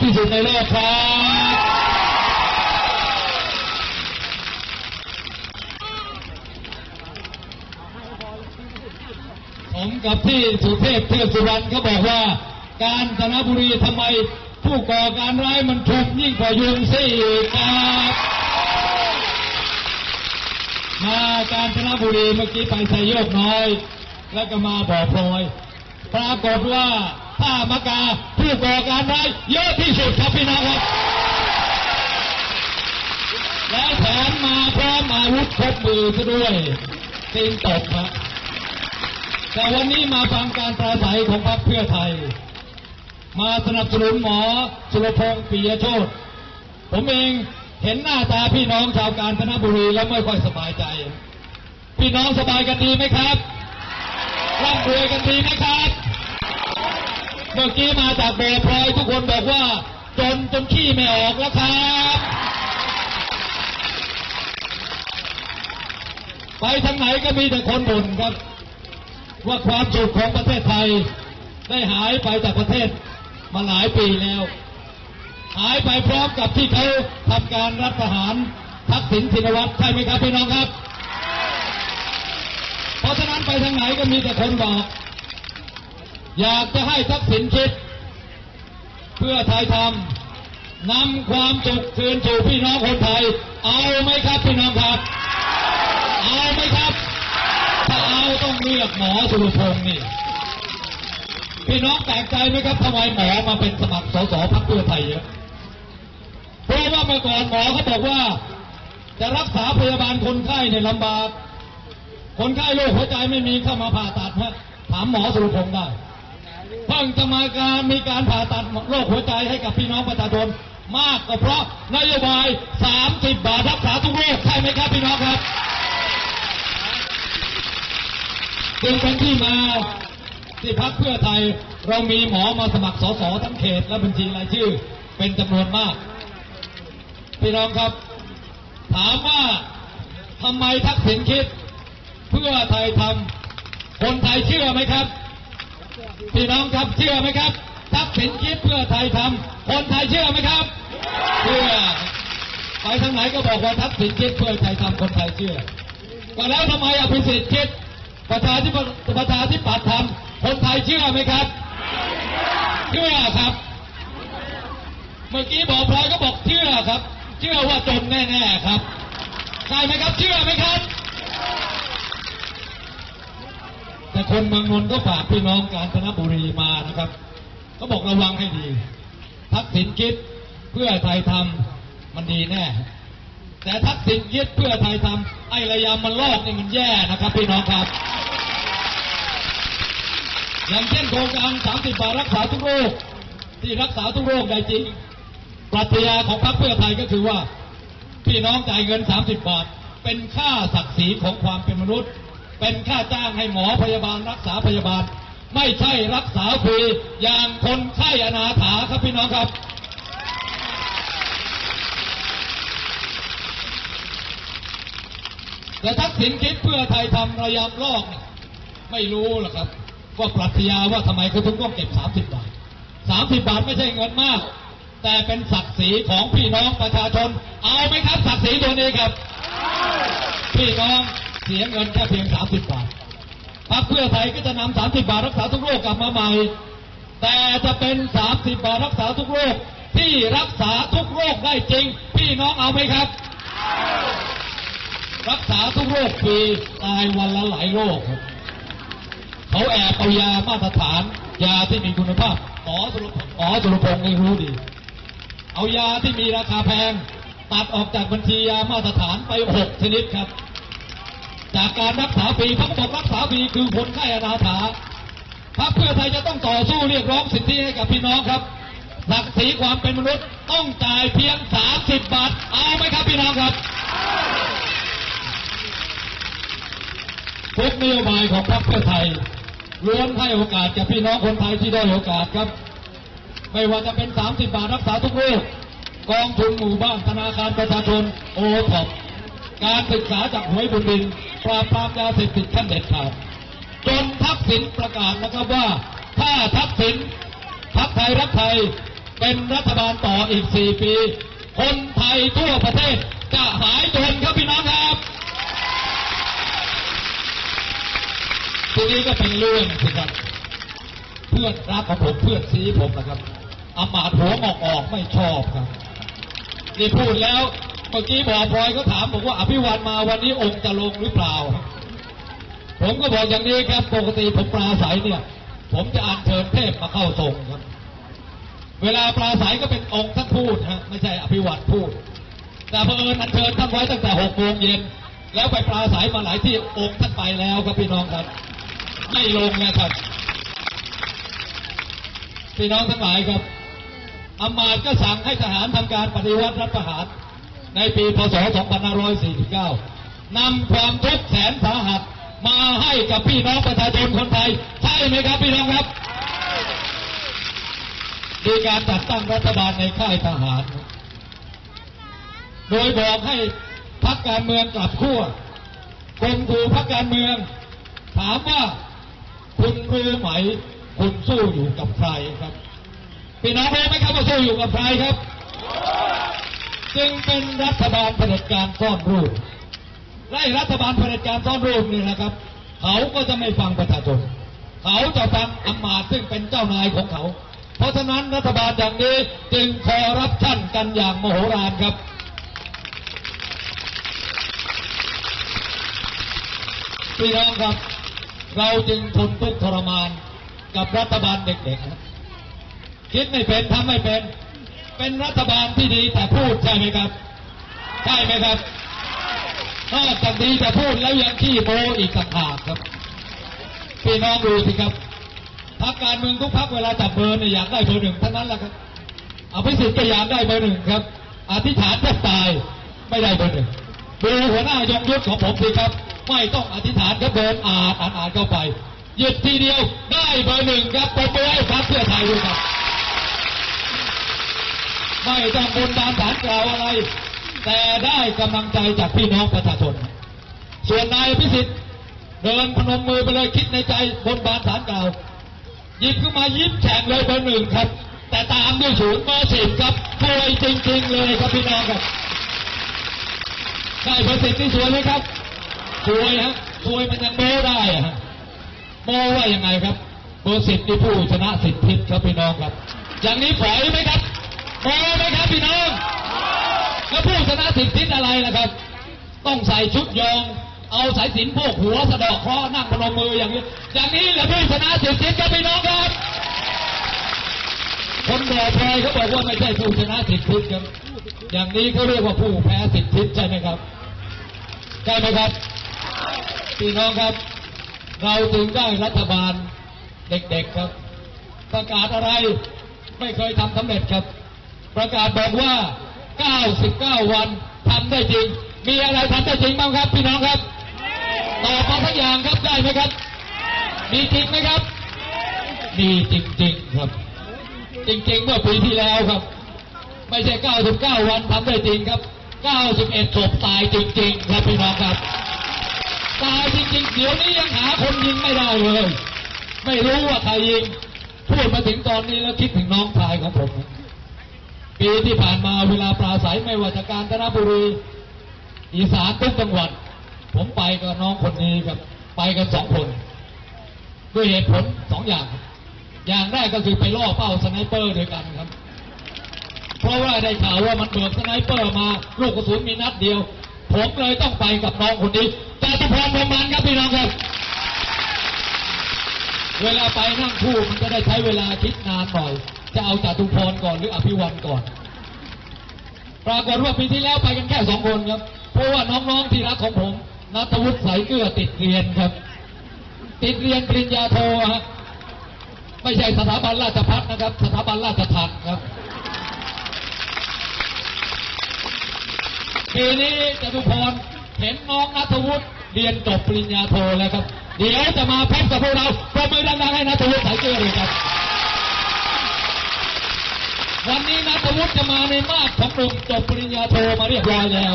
ที่สุดในโลกครับ ผมกับที่สุเทพเทือกสุวรรณเขาบอกว่า การจนบุรีทำไมผู้ก่อการร้ายมันชุมยิ่งกว่ายุงซี่อีกครับมาการจนบุรีเมื่อกี้ไปไซโยกน้อย แล้วก็มาบ่อพลอย ปรากฏว่า ท่ามะกาผู้ก่อการร้ายเยอะที่สุดครับพี่น้องครับแล้วแถมมาพร้อมอาวุธครบมือซะด้วยตีนตบครับแต่วันนี้มาฟังการปราศัยของพรรคเพื่อไทย มาสนับสนุนหมอสุรพงษ์ปิยโชตผมเองเห็นหน้าตาพี่น้องชาวกาญจนบุรีแล้วไม่ค่อยสบายใจ พี่น้องสบายกันดีไหมครับร่ำรวยกันดีไหมครับ เมื่อกี้มาจากเบลพลอยทุกคนบอกว่า จนจนขี้ไม่ออกแล้วครับ ไปทางไหนก็มีแต่คนบ่นครับ ว่าความสุขของประเทศไทย ได้หายไปจากประเทศมาหลายปีแล้ว หายไปพร้อมกับที่เขาทำการรัฐประหารทักษิณชินวัตรใช่ไหมครับพี่น้องครับ เพราะฉะนั้นไปทางไหนก็มีแต่คนบอก อยากจะให้ทักษิณคิด เพื่อไทยทำนำความสุขคืนสู่พี่น้องคนไทย เอาไหมครับพี่น้องครับ เอาไหมครับ ถ้าเอาต้องเลือกหมอสุรพงษ์นี่พี่น้องแปลกใจไหมครับทำไมหมอมาเป็นสมัครสสพรรคเพื่อไทยเยอะเพราะว่าเมื่อก่อนหมอเขาบอกว่า จะรักษาพยาบาลคนไข้เนี่ยลำบาก คนไข้โรคหัวใจไม่มีเข้ามาผ่าตัดฮะถามหมอสุรพงษ์ได้ พิ่งจะมาการมีการผ่าตัดโรคหัวใจให้กับพี่น้องประชาชนมากก็เพราะนโยบาย 30 บาทรักษาทุกโรคใช่ไหมครับพี่น้องครับจึงเป็นที่มาที่พักเพื่อไทยเรามีหมอมาสมัครสสทั้งเขตและบัญชีรายชื่อ เป็นจำนวนมาก พี่น้องครับ ถามว่าทำไมทักษิณคิด เพื่อไทยทำคนไทยเชื่อไหมครับ พี่น้องครับเชื่อไหมครับทักษิณคิดเพื่อไทยทำคนไทยเชื่อไหมครับ เชื่อ ไปทางไหนก็บอกว่าทักษิณคิดเพื่อไทยทำคนไทยเชื่อ ก็แล้วทำไมอภิสิทธิ์คิดประชาธิปประชาธิปัตย์ทำคนไทยเชื่อไหมครับ เชื่อครับ เมื่อกี้บอกพลอยก็บอกเชื่อครับ เชื่อว่าจนแน่ๆครับใช่ไหมครับ เชื่อไหมครับ แต่คนเมืองนนท์ก็ฝากพี่น้องกาญจนบุรีมานะครับ ก็บอกระวังให้ดีทักษิณคิดเพื่อไทยทำมันดีแน่ แต่ทักษิณยึดเพื่อไทยทำไอ้ระยำมันลอกนี่มันแย่นะครับพี่น้องครับ อย่างเช่นโครงการ30 บาทรักษาทุกโรคที่รักษาทุกโรคได้จริง ปรัชญาของพรรคเพื่อไทยก็คือว่า พี่น้องจ่ายเงิน 30 บาท เป็นค่าศักดิ์ศรีของความเป็นมนุษย์ เป็นค่าจ้างให้หมอพยาบาลรักษาพยาบาล ไม่ใช่รักษาฟรีอย่างคนไข้อนาถาครับพี่น้องครับ แต่ทักษิณคิดเพื่อไทยทำระยำลอก ไม่รู้หรอกครับว่าปรัชญาว่าทำไมเขาถึงต้องเก็บ 30 บาท 30 บาทไม่ใช่เงินมาก แต่เป็นศักดิ์ศรีของพี่น้องประชาชน เอาไหมครับศักดิ์ศรีตัวนี้ครับ พี่น้อง สียเงินแค่เพียง 30 บาทพรรคเพื่อไทยก็จะนำ30 บาทรักษาทุกโรคกลับมาใหม่ แต่จะเป็น 30 บาทรักษาทุกโรคที่รักษาทุกโรคได้จริง พี่น้องเอาไหมครับ รักษาทุกโรคฟรีตายวันละหลายโรคครับเขาแอบเอายามาตรฐาน ยาที่มีคุณภาพหมอสุรพงศ์หมอสุรพงศ์นี่รู้ดี เอายาที่มีราคาแพง ตัดออกจากบัญชียามาตรฐานไปหกชนิดครับ จากการรักษาฟรีพรรคบอกรักษาฟรีคือคนไข้อนาถาพรรคเพื่อไทยจะต้องต่อสู้เรียกร้องสิทธิให้กับพี่น้องครับศักดิ์ศรีความเป็นมนุษย์ต้องจ่ายเพียง 30 บาท เอาไหมครับพี่น้องครับทุกนโยบายของพรรคเพื่อไทยล้วนให้โอกาสแก่พี่น้องคนไทยที่ได้โอกาสครับ ไม่ว่าจะเป็น 30 บาทรักษาทุกโรคกองทุนหมู่บ้านธนาคารประชาชนโอท็อปการศึกษาจากหวยบุญดิน ปราบปรามยาเสพติดขั้นเด็ดขาดจนทักษิณประกาศนะครับว่า ถ้าทักษิณพักไทยรักไทยเป็นรัฐบาลต่ออีก 4 ปี คนไทยทั่วประเทศจะหายจนครับพี่น้องครับทีนี้ก็เป็นเรื่องสิครับ เพื่อนรักของผมเพื่อนซีผมนะครับอามาตหัวงอกออกไม่ชอบครับนี่พูดแล้ว เมื่อกี้บอพลอยเขาถามผมว่าอภิวันมาวันนี้องค์จะลงหรือเปล่า ผมก็บอกอย่างนี้ครับปกติผมปราศัยเนี่ย ผมจะอัญเชิญเทพมาเข้าทรงครับ เวลาปราศัยก็เป็นองค์ท่านพูดฮะไม่ใช่อภิวัตพูด แต่เผอิญอัญเชิญท่านไว้ตั้งแต่หกโมงเย็นแล้วไปปราศัยมาหลายที่องค์ท่านไปแล้วครับพี่น้องครับ ไม่ลงนะครับพี่น้องทั้งหลายครับอำมาตย์ก็สั่งให้ทหารทำการปฏิวัติรัฐประหาร ในปีพศ 2549 นำความทุกข์แสนสาหัสมาให้กับพี่น้องประชาชนคนไทย ใช่ไหมครับพี่น้องครับมีการจัดตั้งรัฐบาลในค่ายทหาร โดยบอกให้พักการเมืองกลับขั้วกรมคูพักการเมือง ถามว่าคุณรู้ไหม คุณสู้อยู่กับใครครับ พี่น้องรู้ไหมครับว่าสู้อยู่กับใครครับ จึงเป็นรัฐบาลเผด็จการซ่อนรูปไล่รัฐบาลเผด็จการซ่อนรูปนี่นะครับ เขาก็จะไม่ฟังประชาชนเขาจะฟังอำมาตย์ซึ่งเป็นเจ้านายของเขา เพราะฉะนั้นรัฐบาลอย่างนี้จึงคอร์รัปชันกันอย่างมโหฬารครับพี่น้องครับ เราจึงทนทุกข์ทรมานกับรัฐบาลเด็กๆคิดไม่เป็นทำไม่เป็น เป็นรัฐบาลที่ดีแต่พูดใช่ไหมครับ ใช่ไหมครับนอกจากดีแต่พูดแล้วยังขี้โมอีกต่างหากครับพี่น้องดูสิครับพักการเมืองทุกพักเวลาจับเบอร์เนี่ยอยากได้เบอร์หนึ่งเท่านั้นแหละครับเอภิสิทธิ์ก็อยากได้เบอร์หนึ่งครับ อธิษฐานแทบตายไม่ได้เบอร์หนึ่งดูหัวหน้ายงยุทธของผมสิครับ ไม่ต้องอธิษฐานก็เดินอ่านอ่านอ่านเข้าไปหยิบทีเดียวได้เบอร์หนึ่งครับไปไปให้พรรคเพื่อไทยด้วยครับ ไม่ต้องบนบานสารกล่าวอะไร แต่ได้กำลังใจจากพี่น้องประชาชน ส่วนนายพิสิทธิ์เดินพนมมือไปเลยคิดในใจบนบานสารกล่าวหยิบขึ้นมายิ้มแฉ่งเลยเบอร์หนึ่งครับ แต่ตามด้วยศูนย์เบอร์สิบครับสวยจริง ๆ เลยครับพี่น้องครับได้เบอร์สิบที่สวยไหมครับสวยฮะสวยมันยังโม้ได้อะฮะโม้ว่ายังไงครับเบอร์สิบนี่ผู้ชนะสิทธิ์พิษครับพี่น้องครับ อย่างนี้ฝอยไหมครับ โม้ไหมครับพี่น้องแล้วผู้ชนะสิทธิ์พิษอะไรล่ะครับ ต้องใส่ชุดยอง เอาสายสินพวกหัวสะดอกเคราะห์นั่งพนมมืออย่างนี้ อย่างนี้แหละผู้ชนะสิทธิ์พิษครับพี่น้องครับ คนบอพลอยเขาบอกว่าไม่ใช่ผู้ชนะสิทธิ์พิษครับ อย่างนี้เขาเรียกว่าผู้แพ้สิทธิ์พิษใช่ไหมครับใช่ไหมครับพี่น้องครับ เราจึงได้รัฐบาลเด็กๆครับ ประกาศอะไรไม่เคยทำสำเร็จครับ ประกาศบอกว่า 99 วันทำได้จริง มีอะไรทำได้จริงบ้างครับ พี่น้องครับตอบมาสักอย่างครับได้ไหมครับ มีจริงไหมครับ มีจริงๆครับ จริงๆเมื่อปีที่แล้วครับ ไม่ใช่ 99 วันทำได้จริงครับ 91ศพตายจริง ๆ ครับพี่น้องครับ ตายจริงๆ เดี๋ยวนี้ยังหาคนยิงไม่ได้เลย ไม่รู้ว่าใครยิง พูดมาถึงตอนนี้แล้วคิดถึงน้องชายของผม ปีที่ผ่านมาเวลาปราศัยไม่ว่าจะการจนบุรี อีสานทุกจังหวัด ผมไปกับน้องคนนี้ครับไปกันสองคน ด้วยเหตุผลสองอย่าง อย่างแรกก็คือไปล่อเป้าสไนเปอร์ด้วยกันครับ เพราะว่าได้ข่าวว่ามันเบิกสไนเปอร์มา ลูกกระสุนมีนัดเดียว ผมเลยต้องไปกับน้องคนนี้จตุพรพรหมานครับพี่น้องครับเวลาไปนั่งคู่มันจะได้ใช้เวลาคิดนานหน่อย จะเอาจตุพรก่อนหรืออภิวันก่อน ปรากฏว่าปีที่แล้วไปกันแค่สองคนครับ เพราะว่าน้องๆที่รักของผมนัทวุฒิสายเกลือติดเรียนครับ ติดเรียนปริญญาโทฮะไม่ใช่สถาบันราชพัฒนะครับ สถาบันราชทัณฑ์ครับปีนี้จตุพรเห็นน้องนัทวุฒิเรียนจบปริญญาโทแล้วครับ เดี๋ยวจะมาพบกับพวกเราปรบมือดังๆให้นัทวุฒิสายเกลือเลยครับ วันนี้นัทวุฒิจะมาในมาตรของหนุ่มจบปริญญาโทมาเรียบร้อยแล้ว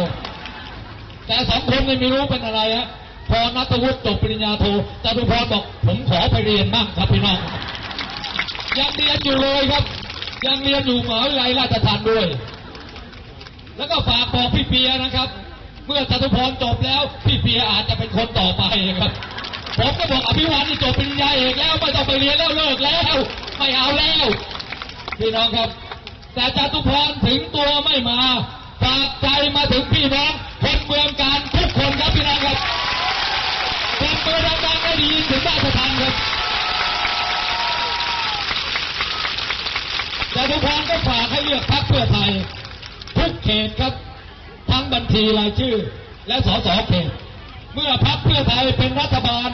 แต่สองคนไม่รู้เป็นอะไรฮะพอนัทวุฒิจบปริญญาโทจตุพรบอกผมขอไปเรียนบ้างครับพี่น้องยังเรียนอยู่เลยครับ ยังเรียนอยู่มหาวิทยาลัยราชภัฏด้วย แล้วก็ฝากบอกพี่เปียนะครับ เมื่อจตุพรจบแล้ว พี่เปียอาจจะเป็นคนต่อไปครับผมก็บอกอภิวันนี่จบปริญญาเอกแล้วไม่ต้องไปเรียนแล้วเลิกแล้วไม่เอาแล้วพี่น้องครับ แต่จตุพรถึงตัวไม่มาฝากใจมาถึงพี่น้องคนเมืองการทุกคนครับพี่น้องครับคนเมืองดังๆได้ดีถึงราชทันครับจตุพรก็ฝากให้เลือกพรรคเพื่อไทยทุกเขตครับ ทั้งบัญชีรายชื่อ และสสเขตเมื่อพรรคเพื่อไทยเป็นรัฐบาล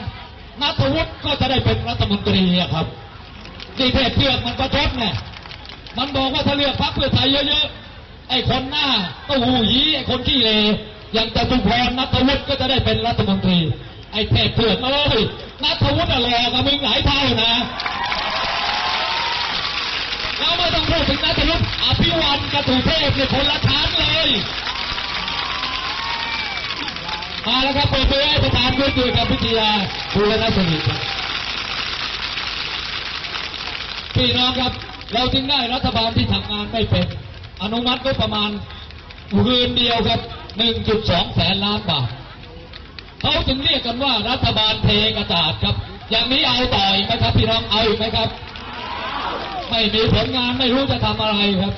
นัทวุฒิก็จะได้เป็นรัฐมนตรีครับนี่เทศเชือกมันประชดไง มันบอกว่าถ้าเลือกพรรคเพื่อไทยเยอะๆ ไอ้คนหน้าเต้าหูยีไอ้คนขี้เลอย่างจตุพรนัทวุฒิก็จะได้เป็นรัฐมนตรี ไอ้เทศเชือกเอ้ยนัทวุฒิหลอกกับมึงหลายเท่านะแล้วไม่ต้องพูดถึงนัทวุฒิอภิวันกับสุเทพเนี่ยคนละชั้นเลย มาแล้วครับเปิดตัวให้ประธานด้วยตัวกับพิทยาภูรณสนิทครับพี่น้องครับ เราจึงได้รัฐบาลที่ทำงานไม่เป็น อนุมัติก็ประมาณคืนเดียวครับ 1.2 แสนล้านบาทเขาจึงเรียกกันว่ารัฐบาลเทกระจาดครับ อย่างนี้เอาต่ออีกไหมครับพี่น้องเอาอีกไหมครับ ไม่มีผลงานไม่รู้จะทำอะไรครับ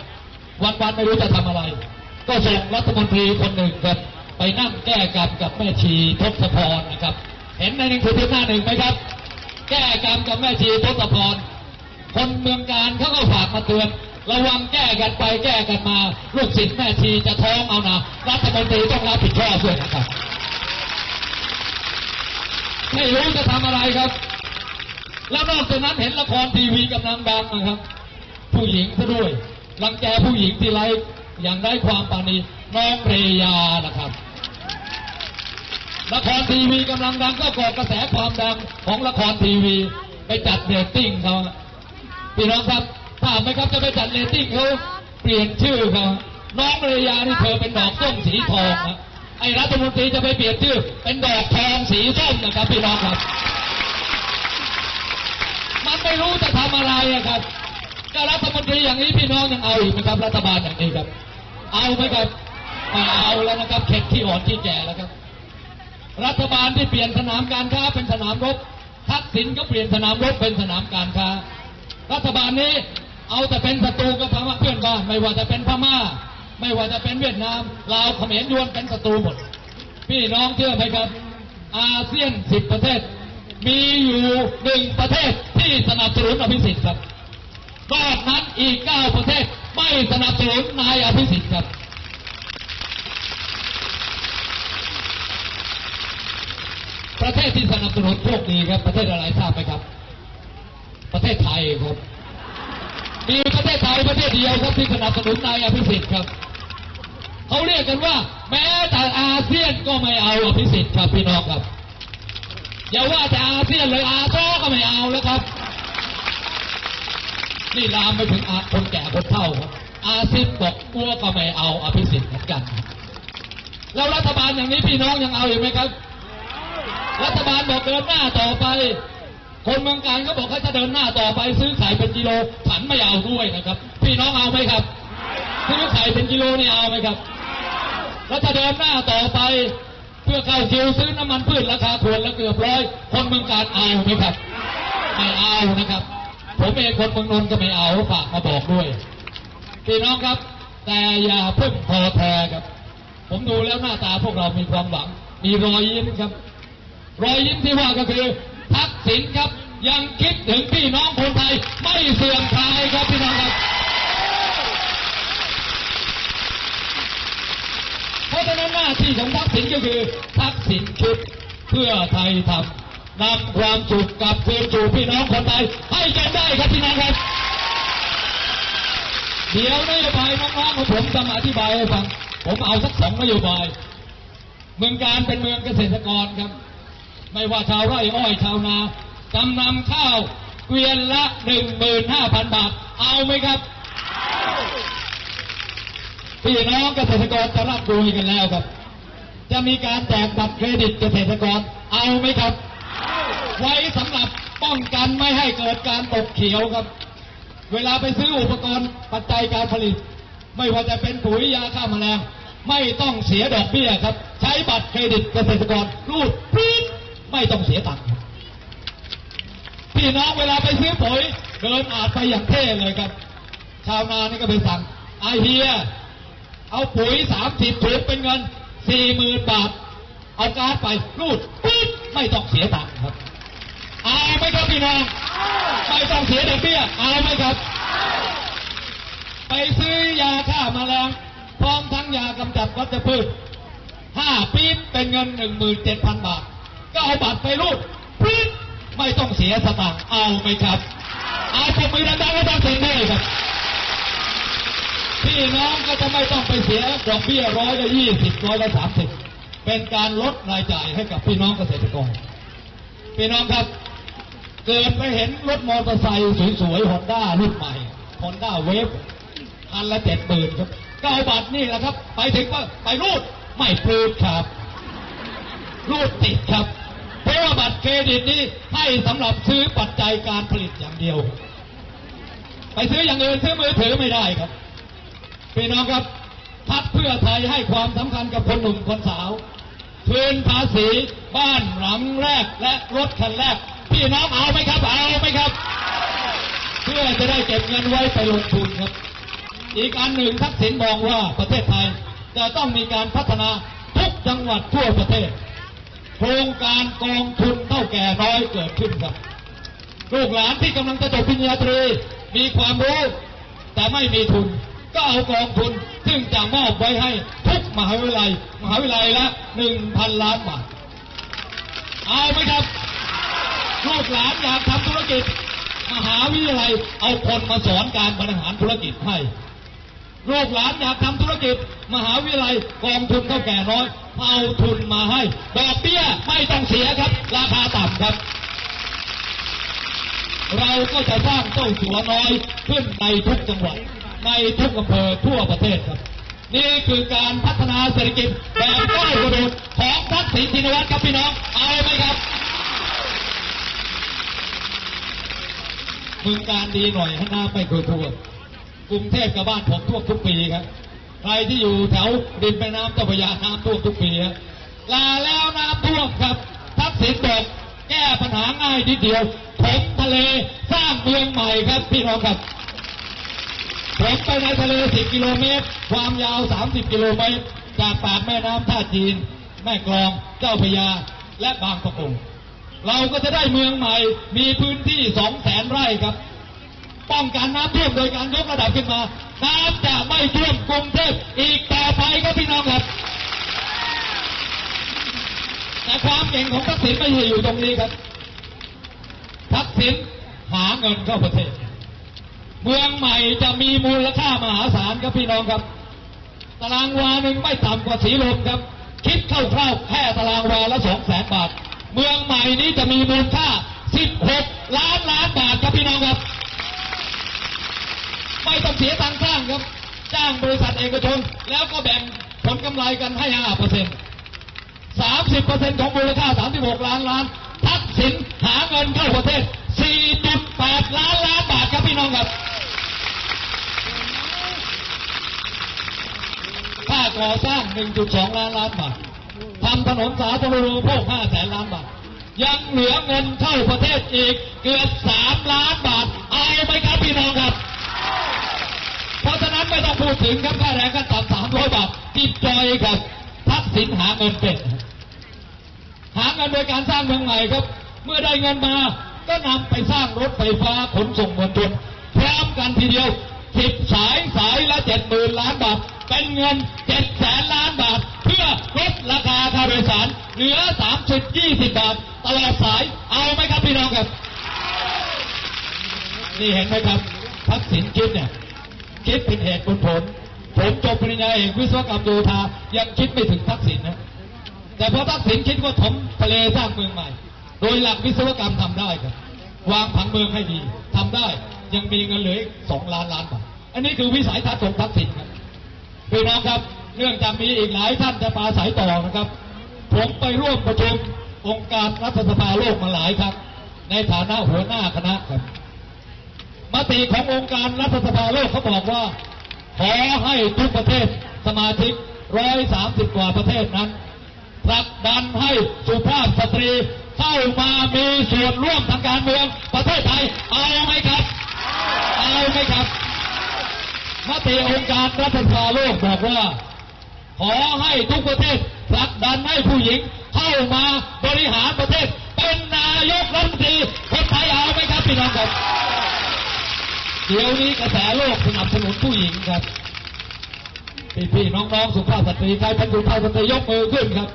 วันวันๆไม่รู้จะทำอะไร ก็ส่งรัฐมนตรีคนหนึ่งครับ ไปนั่งแก้กรรมกับแม่ชีทศพรนะครับ เห็นในหนังสือพิมพ์หน้าหนึ่งไหมครับ แก้กรรมกับแม่ชีทศพร คนเมืองการเขาก็ฝากมาเตือนระวังแก้กันไปแก้กันมา ลูกศิษย์แม่ชีจะท้องเอานะรัฐมนตรีต้องรับผิดชอบด้วยนะครับไม่รู้จะทำอะไรครับ แล้วนอกจากนั้นเห็นละครทีวีกำลังดังนะครับ ผู้หญิงซะด้วยรังแกผู้หญิงที่ไรอย่างได้ความปานีน้องเรยานะครับละครทีวีกำลังดังก็ก่อกระแสความดังของละครทีวี ไปจัดเรตติ้งเขา พี่น้องครับถ้าไหมครับจะไปจัดเรตติ้งเขาเปลี่ยนชื่อเขาน้องเรยานี่เธอเป็นดอกส้มสีทองนะไอ้รัฐมนตรีจะไปเปลี่ยนชื่อ เป็นดอกทองสีส้มนะครับพี่น้องครับ มันไม่รู้จะทำอะไระครับก็รัฐมนตรีอย่างนี้พี่น้องยังเอาอีกไหมครับรัฐบาลอย่างนี้ครับ เอาไหมครับไม่เอาแล้วนะครับเข็ดที่อ่อนที่แก่แล้วครับ รัฐบาลที่เปลี่ยนสนามการค้าเป็นสนามรบทักษิณก็เปลี่ยนสนามรบเป็นสนามการค้า รัฐบาลนี้เอาแต่เป็นศัตรูกับพม่าเพื่อนบ้านไม่ว่าจะเป็นพม่า ไม่ว่าจะเป็นเวียดนามลาวเขมรยวนเป็นศัตรูหมด พี่น้องเชื่อไหมครับ อาเซียนสิบประเทศ มีอยู่หนึ่งประเทศที่สนับสนุนอภิสิทธิ์ครับนอกนั้นอีกเก้าประเทศไม่สนับสนุนนายอภิสิทธิ์ครับประเทศที่สนับสนุนพวกนี้ครับประเทศอะไรทราบไหมครับ ประเทศไทยครับ มีประเทศไทยประเทศเดียวครับที่สนับสนุนนายอภิสิทธิ์ครับเขาเรียกกันว่า แม้แต่อาเซียนก็ไม่เอาอภิสิทธิ์ครับพี่น้องครับอย่าว่าแต่อาเซียนเลยอาโซก็ไม่เอาแล้วครับนี่ลามไปถึงอาคนแก่คนเฒ่าครับ อาเซียนบอกกลัวก็ไม่เอาอภิสิทธิ์เหมือนกันครับแล้วรัฐบาลอย่างนี้พี่น้องยังเอาอยู่ไหมครับ รัฐบาลบอกเดินหน้าต่อไป คนเมืองการก็บอกเขาจะเดินหน้าต่อไปซื้อไข่เป็นกิโลฉันไม่เอาด้วยนะครับ พี่น้องเอาไหมครับ ซื้อไข่เป็นกิโลนี่เอาไหมครับแล้วจะเดินหน้าต่อไป เพื่อเข้าคิวซื้อน้ำมันพืชราคาขวดละเกือบร้อยคนเมืองการเอาไหมครับไม่เอานะครับ ผมเองคนเมืองนนท์ก็ไม่เอาฝากมาบอกด้วย พี่น้องครับ แต่อย่าเพิ่งพอแท้ครับ ผมดูแล้วหน้าตาพวกเรามีความหวัง มีรอยยิ้มครับ รอยยิ้มที่ว่าก็คือ ทักษิณครับ ยังคิดถึงพี่น้องคนไทย ไม่เสื่อมคลายครับพี่น้องครับเพราะฉะนั้นหน้าที่ของทักษิณก็คือ ทักษิณคิดเพื่อไทยทำนำความสุขกลับคืนสู่พี่น้องคนไทยให้กันได้ครับพี่น้องครับเดี๋ยวนโยบายน้องๆของผมจะมาอธิบายให้ฟัง ผมเอาสักสองนโยบาย เมืองการเป็นเมืองเกษตรกรครับ ไม่ว่าชาวไร่อ้อยชาวนาจำนำข้าวเกวียนละหนึ่งหมื่นห้าพันบาท เอาไหมครับพี่น้องเกษตรกรจะรับรู้กันแล้วครับ จะมีการแจกบัตรเครดิตเกษตรกรเอาไหมครับ ไว้สำหรับป้องกันไม่ให้เกิดการตกเขียวครับ เวลาไปซื้ออุปกรณ์ปัจจัยการผลิต ไม่ว่าจะเป็นปุ๋ยยาฆ่าแมลงไม่ต้องเสียดอกเบี้ยครับ ใช้บัตรเครดิตเกษตรกรรูดปี ไม่ต้องเสียตังค์พี่น้องเวลาไปซื้อปุ๋ยเดินอาจไปอย่างเท่เลยครับ ชาวนานี่ก็ไปสั่งไอเฮียเอาปุ๋ยสามสิบถุงเป็นเงินสี่หมื่นบาท เอาการ์ดไปรูดปี๊ดไม่ต้องเสียตังค์ครับเอาไหมครับพี่น้องไม่ต้องเสียดอกเบี้ยเอาไหมครับ ไปซื้อยาฆ่าแมลงพร้อมทั้งยากำจัดวัชพืชห้าปี๊บเป็นเงินหนึ่งหมื่นเจ็ดพันบาท ก็เอาบัตรไปรูดปี๊บไม่ต้องเสียสตางค์เอาไหมครับ อาผมมือดังๆก็ต้องเซ็นด้วยครับพี่น้องก็จะไม่ต้องไปเสียดอกเบี้ยร้อยละยี่สิบร้อยละสามสิบเป็นการลดรายจ่ายให้กับพี่น้องเกษตรกร พี่น้องครับ เกิดไปเห็นรถมอเตอร์ไซค์สวยๆฮอนด้ารุ่นใหม่ฮอนด้าเวฟคันละเจ็ดหมื่นครับก็เอาบัตรนี่แหละครับ ไปถึงว่าไปรูดไม่ปลืดครับ รูดติดครับ เพราะว่าบัตรเครดิตนี้ให้สำหรับซื้อปัจจัยการผลิตอย่างเดียว ไปซื้ออย่างอื่นซื้อมือถือไม่ได้ครับพี่น้องครับพักเพื่อไทยให้ความสำคัญกับคนหนุ่มคนสาวคืนภาษีบ้านหลังแรกและรถคันแรก พี่น้องเอาไหมครับ เอาไหมครับ เพื่อจะได้เก็บเงินไว้ไปลงทุนครับ อีกอันหนึ่งทักษิณมองว่าประเทศไทยจะต้องมีการพัฒนาทุกจังหวัดทั่วประเทศ โครงการกองทุนเท่าแก่น้อยเกิดขึ้นครับลูกหลานที่กำลังจะจบปริญญาตรีมีความรู้ แต่ไม่มีทุน ก็เอากองทุน ซึ่งจะมอบไว้ให้ทุกมหาวิทยาลัย มหาวิทยาลัยละหนึ่งพันล้านบาทเอาไหมครับลูกหลานอยากทำธุรกิจ มหาวิทยาลัยเอาคนมาสอนการบริหารธุรกิจให้ ลูกหลานอยากทำธุรกิจ มหาวิทยาลัยกองทุนเท่าแก่น้อยเอาทุนมาให้ ดอกเบี้ยไม่ต้องเสียครับ ราคาต่ำครับ เราก็จะสร้างเจ้าสัวน้อยขึ้นในทุกจังหวัด ในทุกอำเภอทั่วประเทศครับ นี่คือการพัฒนาเศรษฐกิจแบบก้าวกระโดดของทักษิณชินวัตรครับพี่น้อง เอาไหมครับมืองการดีหน่อยให้น้ำไม่เคยท่ว กรุงเทพกับบ้านผมท่วมทุกปีครับ ใครที่อยู่แถวริมแม่น้ำเจ้าพระยาน้ำท่วมทุกปีครับลาแล้วน้ำท่วมครับทักษิณบอกแก้ปัญหาง่ายนิดเดียวถมทะเลสร้างเมืองใหม่ครับพี่น้องครับผมไปในทะเล 10 กิโลเมตร ความยาว 30 กิโลเมตร จากปากแม่น้ำท่าจีน แม่กลอง เจ้าพยา และบางประกงเราก็จะได้เมืองใหม่ มีพื้นที่2แสนไร่ครับ ป้องกันน้ำท่วมโดยการยกระดับขึ้นมา น้ำจะไม่ท่วมกรุงเทพอีกต่อไปครับพี่น้องครับแต่ความเก่งของทักษิณไม่ใช่อยู่ตรงนี้ครับ ทักษิณหาเงินเข้าประเทศ เมืองใหม่จะมีมูลค่ามหาศาลครับพี่น้องครับ ตารางวาหนึ่งไม่ต่ำกว่าสีลมครับ คิดคร่าวๆแค่ตารางวาละสองแสนบาท เมืองใหม่นี้จะมีมูลค่า 16 ล้านล้านบาทครับพี่น้องครับ ไม่ต้องเสียตังค์สร้างครับ จ้างบริษัทเอกชน แล้วก็แบ่งผลกำไรกันให้ห้าเปอร์เซ็นต์สามสิบเปอร์เซ็นต์ของมูลค่าสามสิบหกล้านล้าน ทักษิณหาเงินเข้าประเทศสี่จุดแปดล้านล้านบาทครับพี่น้องครับ ค่าก่อสร้าง 1.2 ล้านล้านบาททำถนนสาธารณูปโภค5แสนล้านบาท ยังเหลือเงินเข้าประเทศอีกเกือบ 3 ล้านบาท เอาไหมครับพี่น้องครับ ไม่ต้องพูดถึงครับค่าแรงขั้นต่ำ300บาทจิบจอยครับทักษิณหาเงินเป็น หาเงินโดยการสร้างเมืองใหม่ครับ เมื่อได้เงินมาก็นำไปสร้างรถไฟฟ้าขนส่งมวลชนพร้อมกันทีเดียวสิบสายสายละเจ็ดหมื่นล้านบาท เป็นเงินเจ็ดแสนล้านบาท เพื่อลดราคาค่าโดยสารเหลือสามสิบยี่สิบบาทตลอดสายเอาไหมครับพี่น้องครับ นี่เห็นไหมครับทักษิณคิดเนี่ย คิดเป็นเหตุเป็นผล ผมจบปริญญาเอกวิศวกรรมโยธายังคิดไม่ถึงทักษิณนะ แต่พอทักษิณคิดว่าถมทะเลสร้างเมืองใหม่ โดยหลักวิศวกรรมทำได้ครับวางผังเมืองให้ดีทำได้ยังมีเงินเหลืออีกสองล้านล้านบาทอันนี้คือวิสัยทัศน์ของทักษิณครับพี่น้องครับเนื่องจากมีอีกหลายท่านจะปาศัยต่อนะครับ ผมไปร่วมประชุมองค์การรัฐสภาโลกมาหลายครั้งในฐานะหัวหน้าคณะครับ มติขององค์การรัฐสภาโลกเขาบอกว่า ขอให้ทุกประเทศสมาชิก130กว่าประเทศนั้นผลักดันให้สุภาพสตรีเข้ามามีส่วนร่วมทางการเมืองประเทศไทยเอาไหมครับเอาไหมครับมติองค์การรัฐสภาโลกบอกว่า ขอให้ทุกประเทศผลักดันให้ผู้หญิงเข้ามาบริหารประเทศ เป็นนายกรัฐมนตรีคนไทยเอาไหมครับพี่น้องครับ เดี๋ยวนี้กระแสโลกสนับสนุนผู้หญิงครับพี่พี่ๆน้องๆสุภาพสตรีใครเป็นสุภาพสตรียกมือขึ้นครับ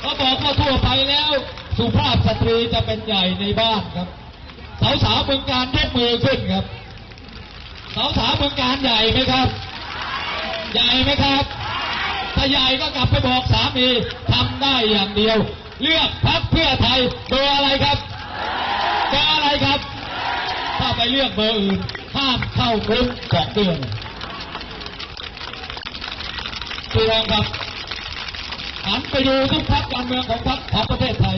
เขาบอกว่าทั่วไปแล้ว สุภาพสตรีจะเป็นใหญ่ในบ้านครับ สาวๆเมืองการยกมือขึ้นครับ สาวๆเมืองการใหญ่ไหมครับ ใหญ่ไหมครับถ้าใหญ่ก็กลับไปบอกสามีทำได้อย่างเดียว เลือกพักเพื่อไทยเบอร์อะไรครับเบอร์อะไรครับ ถ้าไปเลือกเบอร์อื่นห้ามเข้าคุกสองเดือนพี่น้องครับหันไปดูทุกพักการเมืองของพักของประเทศไทย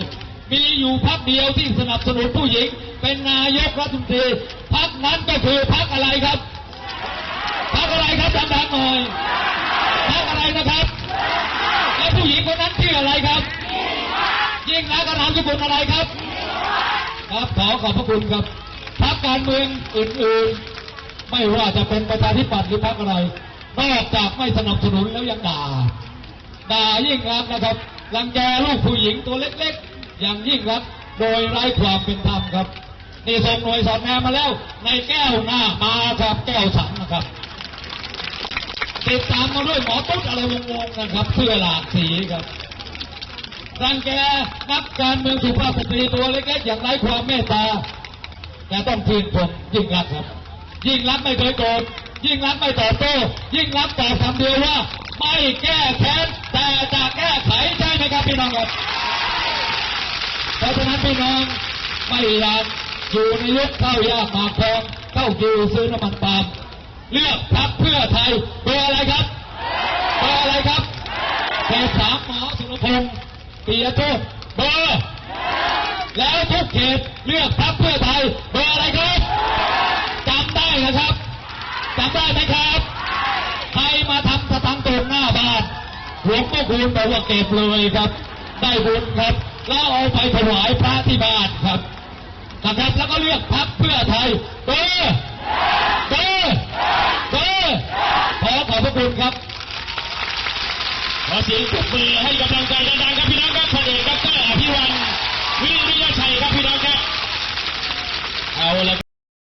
มีอยู่พักเดียวที่สนับสนุนผู้หญิง เป็นนายกรัฐมนตรีพักนั้นก็คือพักอะไรครับพักอะไรครับดังๆหน่อยพักอะไรนะครับแล้วผู้หญิงคนนั้นชื่ออะไรครับ ยิ่งรักษณ์นามสกุลอะไรครับ ครับขอขอบพระคุณครับ พักการเมืองอื่นๆ ไม่ว่าจะเป็นประชาธิปัตย์หรือพักอะไรนอกจากไม่สนับสนุนแล้วยังด่า ด่ายิ่งรักนะครับรังแกลูกผู้หญิงตัวเล็กๆ อย่างยิ่งรักโดยไร้ความเป็นธรรมครับนี่ส่งหน่วยสอดแนมมาแล้ว ในแก้วหน้ามาครับแก้วสังนะครับติดตามมาด้วยหมอตุ๊ดอะไรวงๆนะครับเสื้อหลากสีครับรังแกนักการเมืองสุภาพสตรีตัวเล็กๆอย่างไร้ความเมตตา แต่ต้องชื่นชมยิ่งรักครับ ยิ่งรักไม่เคยโกรธยิ่งรักไม่ตอบโต้ยิ่งรักษณ์ตอบคำเดียวว่า ไม่แก้แค้นแต่จะแก้ไขใช่ไหมครับพี่น้องครับเพราะฉะนั้นพี่น้องไม่อยากอยู่ในยุคเข้ายากหมากแพงเข้าคิวซื้อน้ำมันปาล์มเลือกพรรคเพื่อไทยเบอร์อะไรครับเบอร์อะไรครับเบอร์สามหมอสุรพงศ์ปียโชเบอร์ แล้วทุกเขตเลือกพรรคเพื่อไทยเบอร์อะไรครับจำได้นะครับจำได้ไหมครับ ใครมาทำสตังตรงหน้าบ้านหลวงพ่อคูณบอกว่าเก็บเลยครับ ได้บุญครับแล้วเอาไปถวายพระที่บ้านครับนะครับแล้วก็เลือกพรรคเพื่อไทยเบอร์เบอร์เบอร์ขอขอบพระคุณครับขอเสียงปรบมือให้กำลังใจดังๆครับพี่น้องครับพลเอกดรอภิวัน พี่วิทาชัยครับพี่น้องครับเอาละ